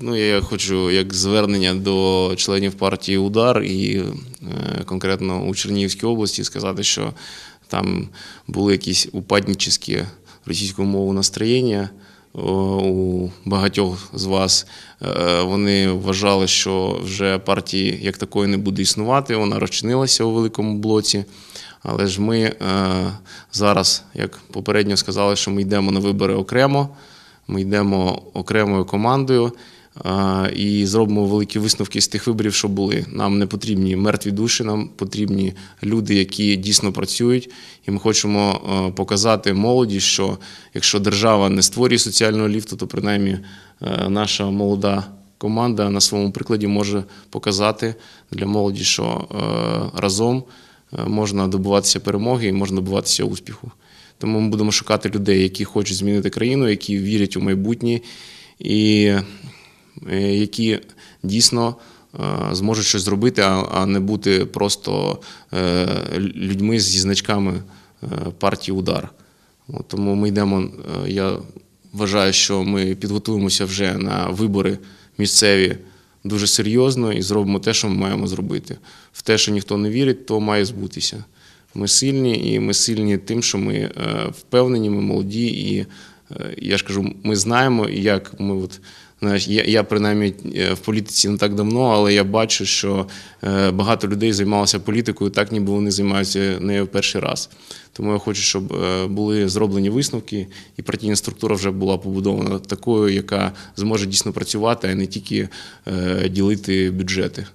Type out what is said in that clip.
Ну, я хочу як звернення до членів партії Удар і е, конкретно у Чернігівській області сказати, що там були якісь упаднічні російською мовою настроєння у багатьох з вас. Е, Вони вважали, що вже партії як такої не буде існувати. Вона розчинилася у великому блоці. Але ж ми е, зараз, як попередньо сказали, що ми йдемо на вибори окремо. Ми йдемо окремою командою і зробимо великі висновки з тих виборів, що були. Нам не потрібні мертві душі, нам потрібні люди, які дійсно працюють. І ми хочемо е, показати молоді, що якщо держава не створює соціального ліфту, то принаймні е, наша молода команда на своєму прикладі може показати для молоді, що е, разом е, можна добуватися перемоги і можна добуватися успіху. Тому ми будемо шукати людей, які хочуть змінити країну, які вірять у майбутнє і е, які дійсно е, зможуть щось зробити, а не бути просто е, людьми зі значками партії Удар. Тому ми йдемо. Я вважаю, що ми підготуємося вже на вибори місцеві дуже серйозно і зробимо те, що ми маємо зробити. В те, що ніхто не вірить, то має збутися. Ми сильні, і ми сильні тим, що ми е, впевнені, ми молоді, і е, я ж кажу, ми знаємо, як ми от. Я, я принаймні е, в політиці не так давно, але я бачу, що багато людей займалося політикою, так ніби вони займаються нею в перший раз. Тому я хочу, щоб були зроблені висновки, і партійна структура вже була побудована такою, яка зможе дійсно працювати, а не тільки ділити бюджети.